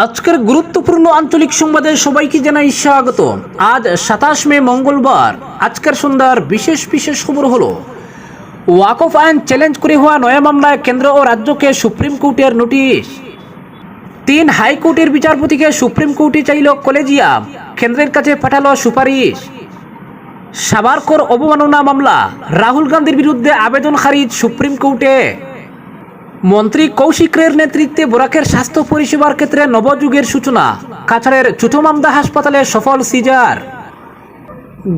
আজকের গুরুত্বপূর্ণ আঞ্চলিক সংবাদে সবাইকে জানাই স্বাগত। আজ সাতাশ মে মঙ্গলবার, আজকের সন্ধ্যার বিশেষ বিশেষ খবর হলো ওয়াকফ আইন চ্যালেঞ্জ করে হওয়া নয়া মামলায় কেন্দ্র ও রাজ্যকে সুপ্রিম কোর্টের নোটিশ। তিন হাইকোর্টের বিচারপতিকে সুপ্রিম কোর্টে চাইল কলেজিয়াম, কেন্দ্রের কাছে পাঠালো সুপারিশ। সাবারকর অবমাননা মামলা, রাহুল গান্ধীর বিরুদ্ধে আবেদন খারিজ সুপ্রিম কোর্টে। মন্ত্রী কৌশিকের নেতৃত্বে বরাকের স্বাস্থ্য পরিষেবার ক্ষেত্রে নবযুগের সূচনা। কাছাড়ের চুটোমামদা হাসপাতালে সফল সিজার।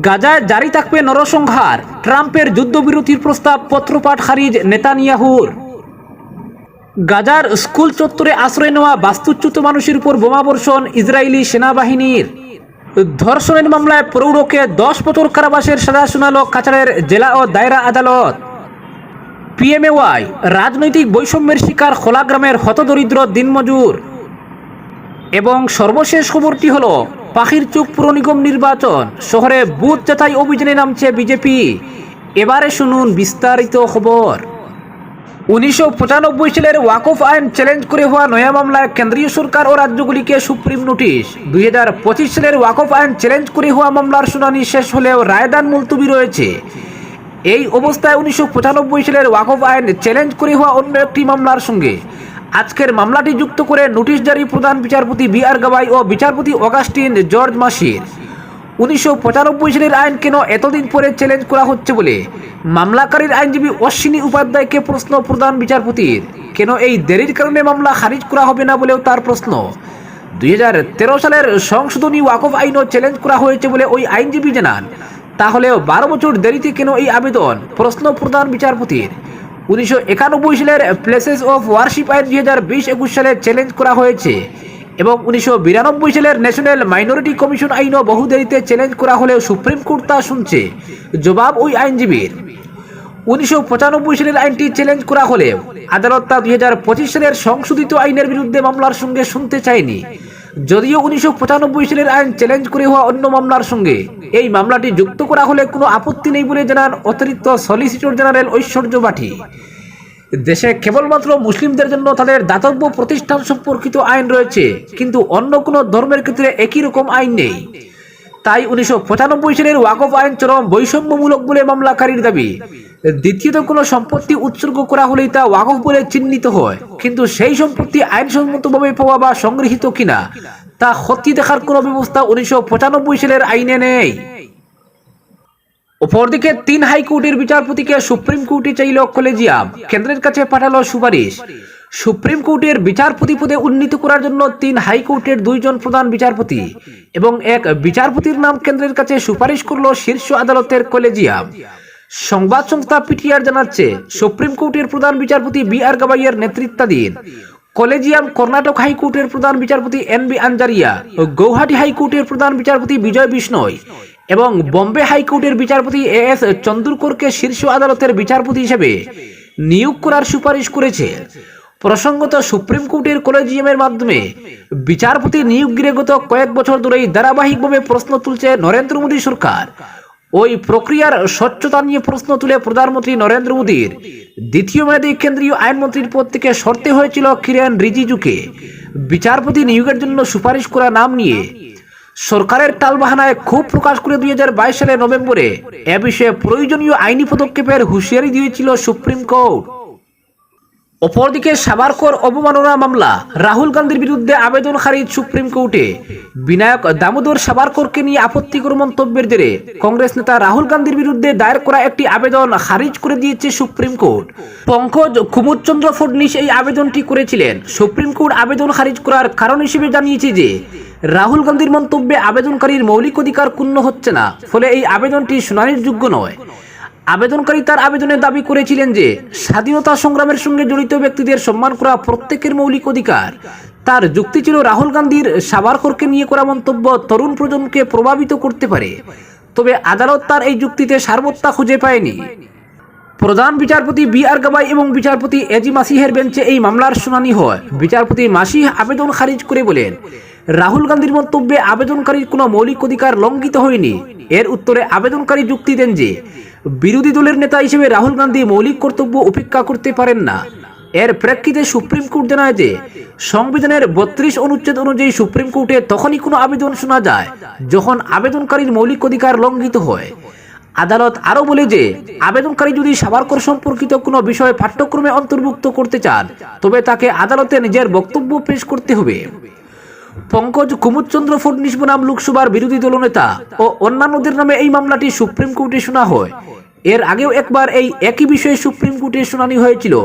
গাজায় জারি থাকবে নরসংহার। ট্রাম্পের যুদ্ধবিরতির প্রস্তাব পত্রপাঠ খারিজ নেতানিয়াহুর। গাজার স্কুল চত্বরে আশ্রয় নেওয়া বাস্তুচ্যুত মানুষের উপর বোমাবর্ষণ ইসরায়েলি সেনাবাহিনীর। ধর্ষণের মামলায় প্রৌঢ়কে দশ বছর কারাবাসের সাজা শোনালো কাছাড়ের জেলা ও দায়রা আদালত। পিএমএওয়াই রাজনৈতিক বৈষম্যের শিকার খোলা গ্রামের হতদরিদ্র দিনমজুর। এবং সর্বশেষ খবরটি হল, পাখির চুপ পুর নিগম নির্বাচন, শহরে বুথ যাচাই অভিযানে নামছে বিজেপি। এবারে শুনুন বিস্তারিত খবর। উনিশশো পঁচানব্বই সালের ওয়াকফ আইন চ্যালেঞ্জ করে হওয়া নয়া মামলায় কেন্দ্রীয় সরকার ও রাজ্যগুলিকে সুপ্রিম নোটিশ। দুই হাজার পঁচিশ সালের ওয়াকফ আইন চ্যালেঞ্জ করে হওয়া মামলার শুনানি শেষ হলেও রায়দান মুলতুবি রয়েছে। এই অবস্থায় উনিশশো পঁচানব্বই সালের ওয়াকফ আইন চ্যালেঞ্জ করে হওয়া অন্য একটি মামলার সঙ্গে। আজকের মামলাটি যুক্ত করে নোটিশ জারি প্রধান বিচারপতি বি আর গাবাই ও বিচারপতি অগাস্টিন জর্জ মাসির। উনিশশো পঁচানব্বই সালের আইন কেন এতদিন পরে চ্যালেঞ্জ করা হচ্ছে বলে? মামলাকারীর আইনজীবী অশ্বিনী উপাধ্যায়কে প্রশ্ন প্রধান বিচারপতির। কেন এই দেরির কারণে মামলা খারিজ করা হবে না বলেও তার প্রশ্ন। দুই হাজার তেরো সালের সংশোধনী ওয়াকফ আইনও চ্যালেঞ্জ করা হয়েছে বলে ওই আইনজীবী জানান। তাহলেও বারো বছর দেরিতে কেন এই আবেদন? প্রশ্ন প্রধান বিচারপতির। উনিশশো একানব্বই সালের প্লেসেস অফ ওয়ারশিপ আইন দুই হাজার বিশ একুশ সালে চ্যালেঞ্জ করা হয়েছে এবং উনিশশো বিরানব্বই সালের ন্যাশনাল মাইনরিটি কমিশন আইনও বহু দেরিতে চ্যালেঞ্জ করা হলেও সুপ্রিম কোর্ট তা শুনছে। জবাব ওই আইনজীবীর। উনিশশো পঁচানব্বই সালের আইনটি চ্যালেঞ্জ করা হলেও আদালত তা দুই হাজার পঁচিশ সালের সংশোধিত আইনের বিরুদ্ধে মামলার সঙ্গে শুনতে চায়নি। যদিও উনিশশো পঁচানব্বই সালের আইন চ্যালেঞ্জ করে হওয়া অন্য মামলার সঙ্গে, এই মামলাটি যুক্ত করা হলে কোনো আপত্তি নেই বলে জানান অতিরিক্ত সলিসিটর জেনারেল ঐশ্বর্য বাঠি। দেশে কেবলমাত্র মুসলিমদের জন্য তাদের দাতব্য প্রতিষ্ঠান সম্পর্কিত আইন রয়েছে, কিন্তু অন্য কোনো ধর্মের ক্ষেত্রে একই রকম আইন নেই। তাই উনিশশো পঁচানব্বই সালের ওয়াকফ আইন চরম বৈষম্যমূলক বলে মামলাকারীর দাবি। দ্বিতীয়ত কোনো সম্পত্তি উৎসর্গ করা হলেই তা ওয়াকফ বলে চিহ্নিত হয়। কিন্তু সেই সম্পত্তি আইনসম্মতভাবে পাওয়া বা সংগৃহীত কিনা, তা খতি দেখার কোনো ব্যবস্থা উনিশশো পঁচানব্বই সালের আইনে নেই। অপরদিকে তিন হাইকোর্টের বিচারপতিকে সুপ্রিম কোর্টে চাইল কলেজিয়াম, কেন্দ্রের কাছে পাঠালো সুপারিশ। সুপ্রিম কোর্টের বিচারপতি পদে উন্নীত করার জন্য তিন হাইকোর্টের দুইজন প্রধান বিচারপতি এবং এক বিচারপতির নাম কেন্দ্রের কাছে সুপারিশ করল শীর্ষ আদালতের কলেজিয়াম। সংবাদ সংস্থা পিটিআর জানাচ্ছে, সুপ্রিম কোর্টের প্রধান বিচারপতি বি আর গাবাইয়ের নেতৃত্বাধীন কলেজিয়াম কর্ণাটক হাইকোর্টের প্রধান বিচারপতি এন বি আঞ্জারিয়া ও গৌহাটি হাইকোর্টের প্রধান বিচারপতি বিজয় বিষ্ণয় এবং বম্বে হাইকোর্টের বিচারপতি এ এস চন্দ্রকরকে শীর্ষ আদালতের বিচারপতি হিসেবে নিয়োগ করার সুপারিশ করেছে। প্রসঙ্গত, সুপ্রিম কোর্টের কলেজিয়ামের মাধ্যমে বিচারপতি নিয়োগ গিরে গত কয়েক বছর ধরেই ধারাবাহিকভাবে প্রশ্ন তুলছে নরেন্দ্র মোদী সরকার। ওই প্রক্রিয়ার স্বচ্ছতা নিয়ে প্রশ্ন তুলে প্রধানমন্ত্রী নরেন্দ্র মোদীর। দ্বিতীয় মেয়াদে কেন্দ্রীয় আইনমন্ত্রীর পদ থেকে সরতে হয়েছিল কিরেন রিজিজুকে। বিচারপতি নিয়োগের জন্য সুপারিশ করা নাম নিয়ে। সরকারের টালবাহানায় ক্ষোভ প্রকাশ করে দুই হাজার বাইশ সালের নভেম্বরে এ বিষয়ে প্রয়োজনীয় আইনি পদক্ষেপের হুঁশিয়ারি দিয়েছিল সুপ্রিম কোর্ট। অপরদিকে সাবারকর অবমাননা মামলা, রাহুল গান্ধীর বিরুদ্ধে আবেদন খারিজ সুপ্রিম কোর্টে। বিনায়ক দামোদর সাবারকরকে নিয়ে আপত্তিকর মন্তব্যের জেরে কংগ্রেস নেতা রাহুল গান্ধীর বিরুদ্ধে দায়ের করা একটি আবেদন খারিজ করে দিয়েছে সুপ্রিম কোর্ট। পঙ্কজ কুমুদচন্দ্র ফডনিস এই আবেদনটি করেছিলেন। সুপ্রিম কোর্ট আবেদন খারিজ করার কারণ হিসেবে জানিয়েছে যে, রাহুল গান্ধীর মন্তব্যে আবেদনকারীর মৌলিক অধিকার ক্ষুণ্ণ হচ্ছে না, ফলে এই আবেদনটি শুনানির যোগ্য নয়। আবেদনকারী তার আবেদনে দাবি করেছিলেন যে স্বাধীনতা সংগ্রামের সঙ্গে জড়িত ব্যক্তিদের সম্মান করা প্রত্যেকের মৌলিক অধিকার। তার যুক্তি ছিল রাহুল গান্ধীর সাবারকরকে নিয়ে করা মন্তব্য তরুণ প্রজন্মকে প্রভাবিত করতে পারে। তবে আদালত তার এই যুক্তিতে সার্বত্তা খুঁজে পায়নি। প্রধান বিচারপতি বি আর গাবাই এবং বিচারপতি এজি মাসিহের বেঞ্চে এই মামলার শুনানি হয়। বিচারপতি মাসিহ আবেদন খারিজ করে বলেন রাহুল গান্ধীর মন্তব্যে আবেদনকারীর কোনো মৌলিক অধিকার লঙ্ঘিত হয়নি। এর উত্তরে আবেদনকারী যুক্তি দেন যে, বিরোধী দলের নেতা হিসেবে রাহুল গান্ধী মৌলিক কর্তব্য উপেক্ষা করতে পারেন না। এর প্রেক্ষিতে সুপ্রিম কোর্ট জানায় যে, সংবিধানের বত্রিশ অনুচ্ছেদ অনুযায়ী সুপ্রিম কোর্টে তখনই কোনো আবেদন শোনা যায় যখন আবেদনকারীর মৌলিক অধিকার লঙ্ঘিত হয়। আদালত আরও বলে যে, আবেদনকারী যদি সাবারকর সম্পর্কিত কোনো বিষয় পাঠ্যক্রমে অন্তর্ভুক্ত করতে চান, তবে তাকে আদালতে নিজের বক্তব্য পেশ করতে হবে। পঙ্কজ কুমুদচন্দ্র ফডনিস বনাম লোকসভার বিরোধী দলনেতা ও অন্যান্যদের নামে এই মামলাটি সুপ্রিম কোর্টে শোনা হয়। এর আগেও একবার এই একই বিষয়ে সুপ্রিম কোর্টে শুনানি হয়েছিল,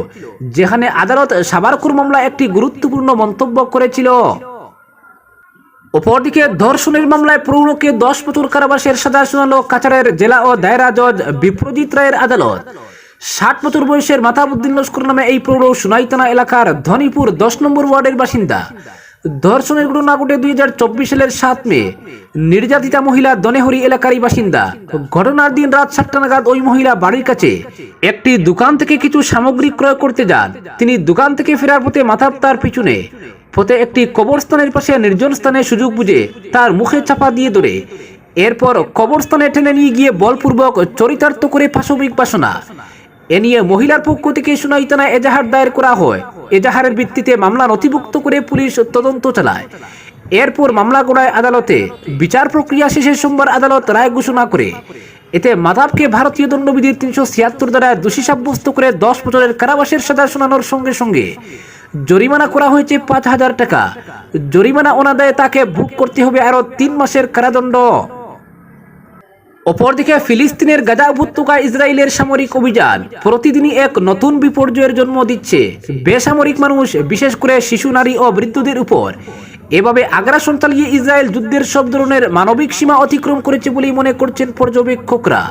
যেখানে আদালত সাবারকুর মামলা একটি গুরুত্বপূর্ণ মন্তব্য করেছিল। অপরদিকে ধর্ষণের মামলায় প্রৌঢ়কে দশ বছর কারাবাসের সাজা শোনালো কাছাড়ের জেলা ও দায়রা জজ বিপ্রজিৎ রায়ের আদালত। ষাট বছর বয়সের মাথাবুদ্দিন লস্কর নামে এই প্রৌঢ় সুনাইতানা এলাকার ধনীপুর দশ নম্বর ওয়ার্ডের বাসিন্দা। ধর্ষণের ঘটনা ঘটে দুই হাজার চব্বিশ সালের সাত মে, নির্যাতিতা মহিলা দনেহরি এলাকারই বাসিন্দা। ঘটনার দিন রাত সাতটা নাগাদ ওই মহিলা বাড়ির কাছে একটি দোকান থেকে কিছু সামগ্রী ক্রয় করতে যান। তিনি দোকান থেকে ফেরার পথে মাথার তার পিছনে পথে একটি কবরস্থানের পাশে নির্জন স্থানে সুযোগ বুঝে তার মুখে চাপা দিয়ে ধরে। এরপর কবরস্থানে টেনে নিয়ে গিয়ে বলপূর্বক চরিতার্থ করে পাশবিক বাসনা। এ নিয়ে মহিলার পক্ষ থেকে সুনাইতানা এজাহার দায়ের করা হয়। এজাহারের ভিত্তিতে মামলা নথিভুক্ত করে পুলিশ তদন্ত চালায়। এরপর মামলা গড়ায় আদালতে বিচার প্রক্রিয়া শেষে সোমবার আদালত রায় ঘোষণা করে। এতে মাধাবকে ভারতীয় দণ্ডবিধির তিনশো ছিয়াত্তর দ্বারা দোষী সাব্যস্ত করে দশ বছরের কারাবাসের সাজা শোনানোর সঙ্গে সঙ্গে জরিমানা করা হয়েছে পাঁচ হাজার টাকা। জরিমানা অনাদায়ে তাকে ভোগ করতে হবে আরও তিন মাসের কারাদণ্ড। অপরদিকে ফিলিস্তিনের গাজা উপত্যকায় ইসরায়েলের সামরিক অভিযান। প্রতিদিনই এক নতুন বিপর্যয়ের জন্ম দিচ্ছে। বেসামরিক মানুষ, বিশেষ করে শিশু, নারী ও বৃদ্ধদের উপর। এভাবে আগ্রাসন চালিয়ে ইসরায়েল যুদ্ধের সব ধরনের মানবিক সীমা অতিক্রম করেছে বলেই মনে করছেন পর্যবেক্ষকরা।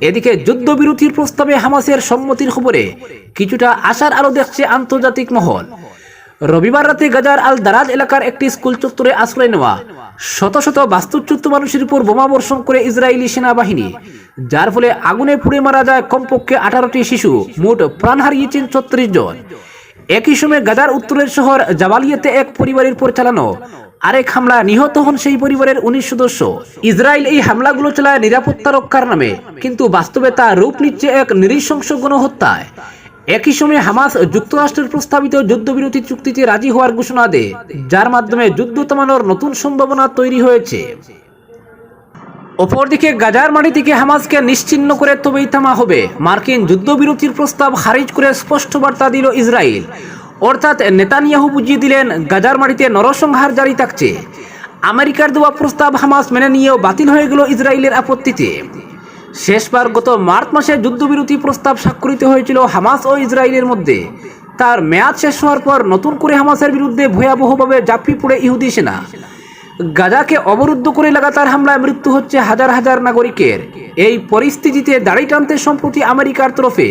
এদিকে যুদ্ধবিরতির প্রস্তাবে হামাসের সম্মতির খবরে কিছুটা আশার আলো দেখছে আন্তর্জাতিক মহল। রবিবার রাতে গাজার আল দারাজ এলাকার একটি স্কুল চত্বরে আশ্রয় নেওয়া শত শত বাস্তুচ্যুত মানুষের উপর বোমা বর্ষণ করে ইসরায়েলি সেনাবাহিনী, যার ফলে আগুনে পুড়ে মারা যায় কমপক্ষে আঠারোটি শিশু, মোট প্রাণ হারিয়েছেন ছত্রিশ জন। একই সময় গাজার উত্তরের শহর জাবালিয়াতে এক পরিবারের উপর চালানো আরেক হামলা নিহত হন সেই পরিবারের উনিশ সদস্য। ইসরায়েল এই হামলাগুলো চালায় নিরাপত্তা রক্ষার নামে, কিন্তু বাস্তবে তা রূপ নিচ্ছে এক নৃশংস গণহত্যায়। একই সময় হামাস যুক্তরাষ্ট্রের প্রস্তাবিত যুদ্ধবিরতি চুক্তিতে রাজি হওয়ার ঘোষণা দেয়, যার মাধ্যমে যুদ্ধ থামানোর নতুন সম্ভাবনা তৈরি হয়েছে। অপরদিকে গাজার মাটি থেকে হামাসকে নিশ্চিহ্ন করে তবেই থামা হবে। মার্কিন যুদ্ধবিরতির প্রস্তাব খারিজ করে স্পষ্ট বার্তা দিল ইসরায়েল। অর্থাৎ নেতানিয়াহু বুঝিয়ে দিলেন, গাজার মাটিতে নরসংহার জারি থাকছে। আমেরিকার দেওয়া প্রস্তাব হামাস মেনে নিয়েও বাতিল হয়ে গেল ইসরায়েলের আপত্তিতে। শেষবার গত মার্চ মাসে যুদ্ধবিরতি প্রস্তাব স্বাক্ষরিত হয়েছিল হামাস ও ইসরায়েলের মধ্যে। তার মেয়াদ শেষ হওয়ার পর নতুন করে হামাসের বিরুদ্ধে ভয়াবহভাবে জাপি পড়ে ইহুদি সেনা। গাজাকে অবরুদ্ধ করে লাগাতার হামলায় মৃত্যু হচ্ছে হাজার হাজার নাগরিকের। এই পরিস্থিতিতে দাড়ি টানতে সম্প্রতি আমেরিকার তরফে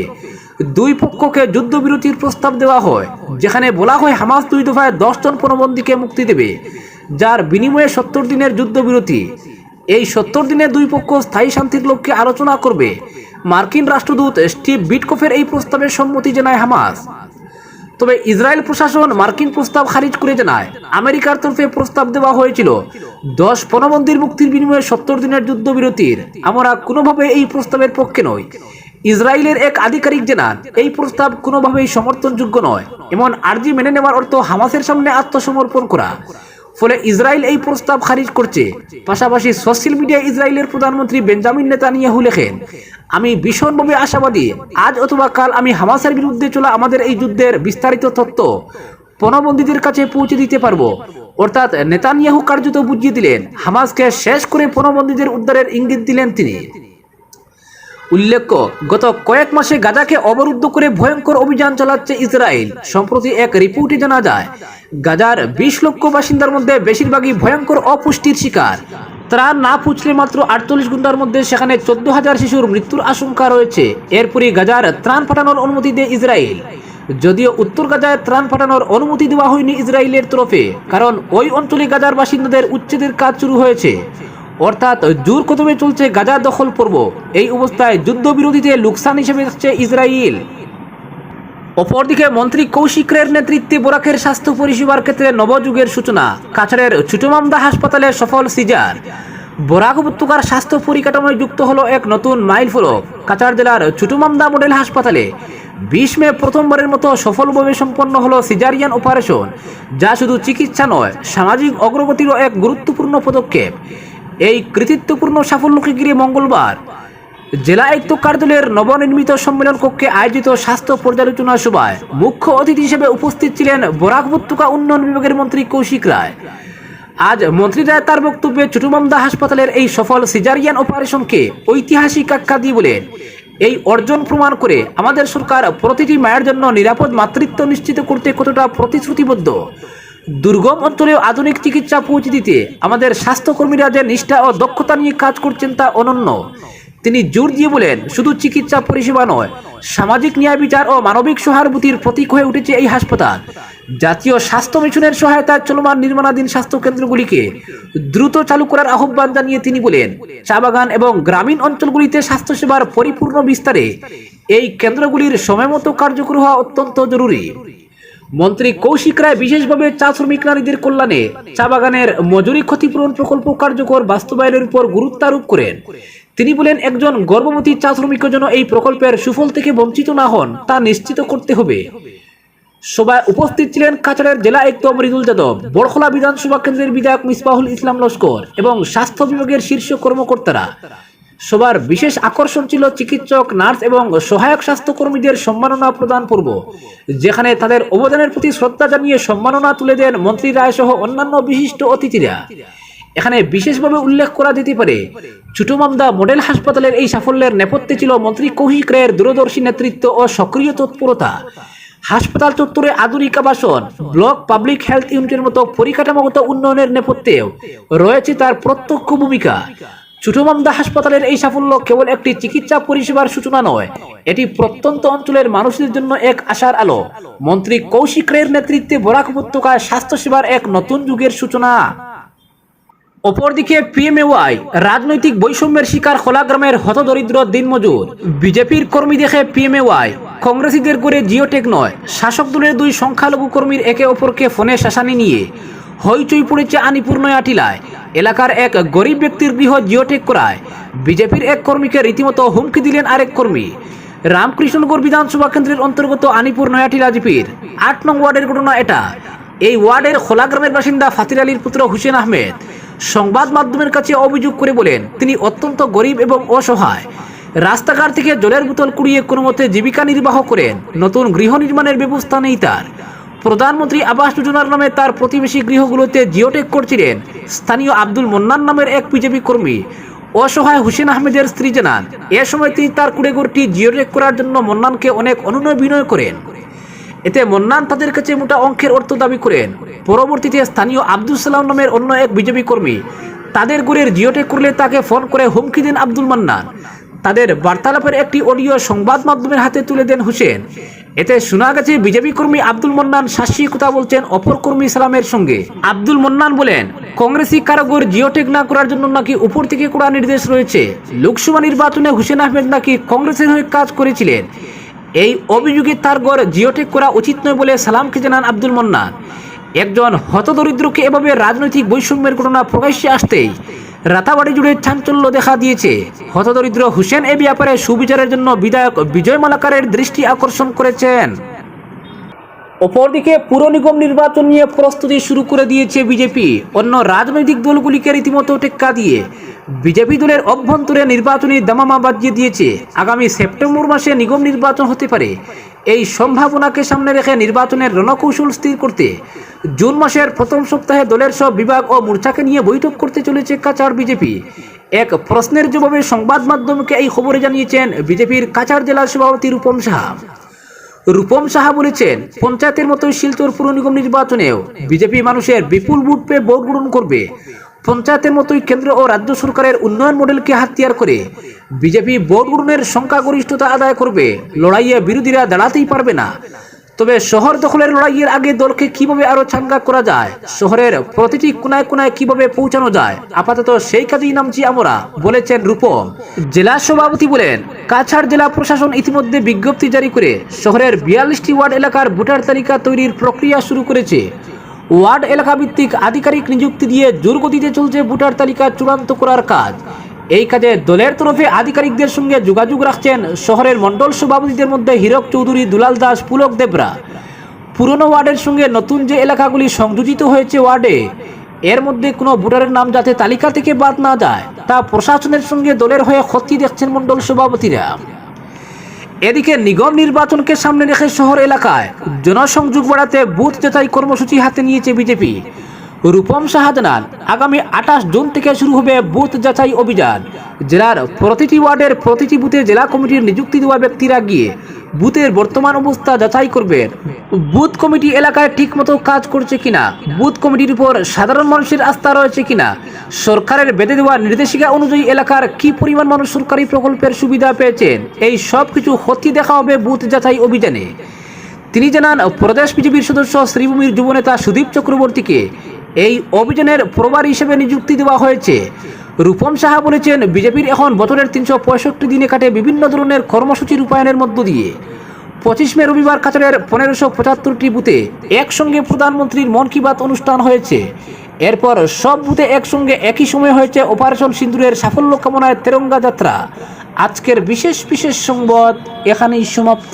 দুই পক্ষকে যুদ্ধবিরতির প্রস্তাব দেওয়া হয়, যেখানে বলা হয় হামাস দুই দফায় দশজন পণবন্দীকে মুক্তি দেবে, যার বিনিময়ে সত্তর দিনের যুদ্ধবিরতি। এই সত্তর দিনে দুই পক্ষ স্থায়ী শান্তির লক্ষ্যে আলোচনা করবে। মার্কিন রাষ্ট্রদূত স্টিভ বিটকফের এই প্রস্তাবে সম্মতি জানায় হামাস। তবে ইসরায়েল প্রশাসন মার্কিন প্রস্তাব খারিজ করে জানায়, আমেরিকার তরফে প্রস্তাব দেওয়া হয়েছিল, দশ পণবন্দির মুক্তির বিনিময়ে সত্তর দিনের যুদ্ধবিরতির। আমরা কোনোভাবে এই প্রস্তাবের পক্ষে নই। ইসরায়েলের এক আধিকারিক জানান, এই প্রস্তাব কোনোভাবেই সমর্থনযোগ্য নয়। এমন আর্জি মেনে নেওয়ার অর্থ হামাসের সামনে আত্মসমর্পণ করা। ফলে ইসরায়েল এই প্রস্তাব খারিজ করছে। পাশাপাশি সোশ্যাল মিডিয়ায় ইসরায়েলের প্রধানমন্ত্রী বেঞ্জামিন নেতানিয়াহু লেখেন, আমি ভীষণভাবে আশাবাদী, আজ অথবা কাল আমি হামাসের বিরুদ্ধে চলা আমাদের এই যুদ্ধের বিস্তারিত তথ্য পণবন্দীদের কাছে পৌঁছে দিতে পারব। অর্থাৎ নেতানিয়াহু কার্যত বুঝিয়ে দিলেন, হামাসকে শেষ করে পণবন্দীদের উদ্ধারের ইঙ্গিত দিলেন তিনি। উল্লেখ্য, গত কয়েক মাসে গাজাকে অবরুদ্ধ করে ভয়ঙ্কর অভিযান চালাচ্ছে ইসরায়েল। সম্প্রতি এক রিপোর্টে জানা যায়, গাজার বিশ লক্ষ বাসিন্দার মধ্যে বেশিরভাগই ভয়ঙ্কর অপুষ্টির শিকার। ত্রাণ না পুছলে মাত্র আটচল্লিশ ঘণ্টার মধ্যে সেখানে চোদ্দ হাজার শিশুর মৃত্যুর আশঙ্কা রয়েছে। এরপরই গাজার ত্রাণ পাঠানোর অনুমতি দেয় ইসরায়েল। যদিও উত্তর গাজায় ত্রাণ পাঠানোর অনুমতি দেওয়া হয়নি ইসরায়েলের তরফে, কারণ ওই অঞ্চলে গাজার বাসিন্দাদের উচ্ছেদের কাজ শুরু হয়েছে। অর্থাৎ জোর কদমে চলছে গাজা দখল পর্ব। এই অবস্থায় যুদ্ধবিরোধীতে লোকসান হিসেবে যাচ্ছে ইসরায়েল অপরদিকে মন্ত্রী কৌশিকের নেতৃত্বে বোরাকের স্বাস্থ্য পরিষেবার ক্ষেত্রে নবযুগের সূচনা, কাছাড়ের ছুটুমামদা হাসপাতালে সফল সিজার। বরাক উপত্যকার স্বাস্থ্য পরিকাঠামোয় যুক্ত হলো এক নতুন মাইল ফলক কাছাড় জেলার ছুটুমামদা মডেল হাসপাতালে। বিশ মে প্রথমবারের মতো সফলভাবে সম্পন্ন হলো সিজারিয়ান অপারেশন, যা শুধু চিকিৎসা নয়, সামাজিক অগ্রগতিরও এক গুরুত্বপূর্ণ পদক্ষেপ। এই কৃতিত্বপূর্ণ সাফল্যকে ঘিরে মঙ্গলবার জেলা আয়ুক্ত কার্যালয়ের নবনির্মিত সম্মেলন কক্ষে আয়োজিত স্বাস্থ্য পর্যালোচনা সভায় মুখ্য অতিথি হিসেবে উপস্থিত ছিলেন বরাক উপত্যকা উন্নয়ন বিভাগের মন্ত্রী কৌশিক রায়। আজ মন্ত্রী রায় তার বক্তব্যে চুটুমামদা হাসপাতালের এই সফল সিজারিয়ান অপারেশনকে ঐতিহাসিক আখ্যা দিয়ে বলেন, এই অর্জন প্রমাণ করে আমাদের সরকার প্রতিটি মায়ের জন্য নিরাপদ মাতৃত্ব নিশ্চিত করতে কতটা প্রতিশ্রুতিবদ্ধ। দুর্গম অঞ্চলে আধুনিক চিকিৎসা পৌঁছে দিতে আমাদের স্বাস্থ্যকর্মীরা যে নিষ্ঠা ও দক্ষতা নিয়ে কাজ করছেন তা অনন্য। তিনি জোর দিয়ে বলেন, শুধু চিকিৎসা পরিষেবা নয়, সামাজিক ন্যায় বিচার ও মানবিক সহানুভূতির প্রতীক হয়ে উঠেছে এই হাসপাতাল। জাতীয় স্বাস্থ্য মিশনের সহায়তায় চলমান নির্মাণাধীন স্বাস্থ্য কেন্দ্রগুলিকে দ্রুত চালু করার আহ্বান জানিয়ে তিনি বলেন, চা বাগান এবং গ্রামীণ অঞ্চলগুলিতে স্বাস্থ্যসেবার পরিপূর্ণ বিস্তারে এই কেন্দ্রগুলির সময়মতো কার্যকর হওয়া অত্যন্ত জরুরি। মন্ত্রী কৌশিক রায় বিশেষভাবে চা শ্রমিক নারীদের কল্যাণে চা বাগানের মজুরি ক্ষতিপূরণ প্রকল্প কার্যকর বাস্তবায়নের উপর গুরুত্ব আরোপ করেন। তিনি বলেন, একজন গর্ভবতী চা শ্রমিকের জন্য এই প্রকল্পের সুফল থেকে বঞ্চিত না হন, তা নিশ্চিত করতে হবে। সভায় উপস্থিত ছিলেন কাছাড়ের জেলা আয়ুক্ত মৃদুল যাদব, বড়খলা বিধানসভা কেন্দ্রের বিধায়ক মিসবাহুল ইসলাম লস্কর এবং স্বাস্থ্য বিভাগের শীর্ষ কর্মকর্তারা। সবার বিশেষ আকর্ষণ ছিল চিকিৎসক, নার্স এবং সহায়ক স্বাস্থ্যকর্মীদের সম্মাননা প্রদান পর্ব, যেখানে তাদের অবদানের প্রতি শ্রদ্ধা জানিয়ে সম্মাননা তুলে দেন মন্ত্রী রায় সহ অন্যান্য বিশিষ্ট অতিথিরা। এখানে বিশেষভাবে উল্লেখ করা যেতে পারে চুটুমামদা মডেল হাসপাতালের এই সাফল্যের নেপথ্যে ছিল মন্ত্রী কৌশিক রায়ের দূরদর্শী নেতৃত্ব ও সক্রিয় তৎপরতা। হাসপাতাল চত্বরে আধুনিক আবাসন, ব্লক পাবলিক হেলথ ইউনিটের মতো পরিকাঠামোগত উন্নয়নের নেপথ্যেও রয়েছে তার প্রত্যক্ষ ভূমিকা। চুটুমামদা হাসপাতালের এই সাফল্য কেবল একটি চিকিৎসা পরিষেবার সূচনা নয়, এটি প্রত্যন্ত অঞ্চলের মানুষদের জন্য এক আশার আলো। মন্ত্রী কৌশিক রায়ের নেতৃত্বে বরাক উপত্যকায় স্বাস্থ্যসেবার এক নতুন যুগের সূচনা। অপরদিকে পিএমএওয়াই রাজনৈতিক বৈষম্যের শিকার খোলাগ্রামের হতদরিদ্র দিনমজুর। বিজেপির কর্মী দেখে পিএমএওয়াই কংগ্রেসীদের করে জিওটেক নয়, শাসক দলের দুই সংখ্যালঘু কর্মীর একে অপরকে ফোনে শাসানি নিয়ে হইচই পড়েছে আনিপুর নয়াটিলায়। এলাকার এক গরিব ব্যক্তির গৃহ জিওটেক করায়। বিজেপির এক কর্মীকে রীতিমতো হুমকি দিলেন আরেক কর্মী। রামকৃষ্ণনগর বিধানসভা কেন্দ্রের অন্তর্গত আনিপুর নয়াটিলা জিপির আট নং ওয়ার্ডের ঘটনা এটা। এই ওয়ার্ডের খোলাগ্রামের বাসিন্দা ফাতির আলীর পুত্র হুসেন আহমেদ সংবাদ মাধ্যমের কাছে অভিযোগ করে বলেন, তিনি অত্যন্ত গরিব এবং অসহায়। রাস্তাঘাট থেকে জলের বোতল কুড়িয়ে কোনো মতে জীবিকা নির্বাহ করেন। নতুন গৃহ নির্মাণের ব্যবস্থা নেই তার। প্রধানমন্ত্রী আবাস যোজনার নামে তার প্রতিবেশী গৃহগুলোতে জিওটেক করছিলেন। স্থানীয় আব্দুল মন্নান নামের এক বিজেপি কর্মী। অসহায় হুসেন আহমেদের স্ত্রী জানান, এ সময় তিনি তার কুড়েঘরটি জিওটেক করার জন্য মন্নানকে অনেক অনুনয় বিনয় করেন। এতে মন্নান তাদের কাছে মোটা অঙ্কের অর্থ দাবি করেন। পরবর্তীতে স্থানীয় আব্দুল সালাম নামের অন্য এক বিজেপি কর্মী তাদের গুড়ের জিওটেক করলে তাকে ফোন করে হুমকি দেন আব্দুল মান্নান। তাদের বার্তালাপের একটি অডিও সংবাদ মাধ্যমের হাতে তুলে দেন হুসেন। এতে শোনা গেছে বিজেপি কর্মী আব্দুল মন্নান শাসি কথা বলছেন, অপর কর্মী সালামের সঙ্গে। আব্দুল মন্নান বলেন, কংগ্রেসি কারাগর জিওটেক না করার জন্য নাকি উপর থেকে কড়া নির্দেশ রয়েছে। লোকসভা নির্বাচনে হুসেন আহমেদ নাকি কংগ্রেসের হয়ে কাজ করেছিলেন। এই অভিযোগে তার গড় জিওটেক করা উচিত নয় বলে সালামকে জানান আব্দুল মন্নান। একজন হতদরিদ্রকে এভাবে রাজনৈতিক বৈষম্যের ঘটনা প্রকাশ্যে আসতেই রাতাবাড়ি জুড়ে চাঞ্চল্য দেখা দিয়েছে। হতদরিদ্র হুসেন এ ব্যাপারে সুবিচারের জন্য বিধায়ক বিজয় মালাকারের দৃষ্টি আকর্ষণ করেছেন। অপরদিকে পুর নিগম নির্বাচন নিয়ে প্রস্তুতি শুরু করে দিয়েছে বিজেপি। অন্য রাজনৈতিক দলগুলিকে রীতিমতো টেক্কা দিয়ে বিজেপি দলের অভ্যন্তরে নির্বাচনী দামামা বাজিয়ে দিয়েছে। আগামী সেপ্টেম্বর মাসে নিগম নির্বাচন হতে পারে। এই সম্ভাবনাকে সামনে রেখে নির্বাচনের রণকৌশল স্থির করতে জুন মাসের প্রথম সপ্তাহে দলের সব বিভাগ ও মোর্চাকে নিয়ে বৈঠক করতে চলেছে কাচার বিজেপি। এক প্রশ্নের জবাবে সংবাদ মাধ্যমকে এই খবরে জানিয়েছেন বিজেপির কাচার জেলার সভাপতি রূপম সাহা। রূপম সাহা বলেছেন, পঞ্চায়েতের মতোই শিলচর পুর নিগম নির্বাচনেও বিজেপি মানুষের বিপুল ভোট পেয়ে ভোট গ্রহণ করবে। পঞ্চায়েতের মতোই কেন্দ্র ও রাজ্য সরকারের উন্নয়ন মডেলকে হাতিয়ার করে বিজেপি ভোট গ্রহণের সংখ্যাগরিষ্ঠতা আদায় করবে, লড়াইয়ে বিরোধীরা দাঁড়াতেই পারবে না। তবে শহর দখলের লড়াইয়ের আগে দলকে কীভাবে আরও চাঙ্গা করা যায়, শহরের প্রতিটি কোনায় কোনায় কীভাবে পৌঁছানো যায়, আপাতত সেই কাজেই নামছি আমরা, বলেছেন রূপম। জেলা সভাপতি বলেন, কাছাড় জেলা প্রশাসন ইতিমধ্যে বিজ্ঞপ্তি জারি করে শহরের বিয়াল্লিশটি ওয়ার্ড এলাকার ভোটার তালিকা তৈরির প্রক্রিয়া শুরু করেছে। ওয়ার্ড এলাকা ভিত্তিক আধিকারিক নিযুক্তি দিয়ে জোরগতিতে চলছে ভোটার তালিকা চূড়ান্ত করার কাজ। এই কাজে দলের তরফে আধিকারিকদের সঙ্গে যোগাযোগ রাখছেন শহরের মণ্ডল সভাপতিদের মধ্যে হীরক চৌধুরী, দুলাল দাস, পুলক দেবরা। পুরনো ওয়ার্ডের সঙ্গে নতুন যে এলাকাগুলি সংযোজিত হয়েছে ওয়ার্ডে, এর মধ্যে কোনো ভোটারের নাম যাতে তালিকা থেকে বাদ না যায়, তা প্রশাসনের সঙ্গে দলের হয়ে ক্ষতি দেখছেন মণ্ডল সভাপতিরা। এদিকে নিগম নির্বাচনকে সামনে রেখে শহর এলাকায় জনসংযোগ বাড়াতে বুথ যাচাই কর্মসূচি হাতে নিয়েছে বিজেপি। রূপম শাহাদান আগামী আঠাশ জুন থেকে শুরু হবে বুথ যাচাই অভিযান। জেলার প্রতিটি ওয়ার্ডের প্রতিটি বুথে জেলা কমিটির নিযুক্তি দেওয়া ব্যক্তিরা গিয়ে বুথের বর্তমান অবস্থা যাচাই করবেন বুথ কমিটি এলাকায় ঠিকমতো কাজ করছে কিনা? বুথ কমিটির উপর সাধারণ মানুষের আস্থা রয়েছে কিনা? সরকারের বেঁধে দেওয়া নির্দেশিকা অনুযায়ী এলাকার কি পরিমাণ মানুষ সরকারি প্রকল্পের সুবিধা পেয়েছেন এই সব কিছু ক্ষতি দেখা হবে বুথ যাচাই অভিযানে। তিনি জানান, প্রদেশ বিজেপির সদস্য শ্রীভূমির যুবনেতা সুদীপ চক্রবর্তীকে এই অভিযানের প্রভার হিসেবে নিযুক্তি দেওয়া হয়েছে। রূপম সাহা বলেছেন, বিজেপির এখন বছরের তিনশো পঁয়ষট্টি দিনে কাটে বিভিন্ন ধরনের কর্মসূচি রূপায়ণের মধ্য দিয়ে। পঁচিশ মে রবিবার কাছাড়ের পনেরোশো পঁচাত্তরটি বুথে একসঙ্গে প্রধানমন্ত্রীর মন কি বাত অনুষ্ঠান হয়েছে। এরপর সব বুথে একসঙ্গে একই সময় হয়েছে অপারেশন সিন্দুরের সাফল্য কামনায় তেরঙ্গা যাত্রা। আজকের বিশেষ বিশেষ সংবাদ এখানেই সমাপ্ত।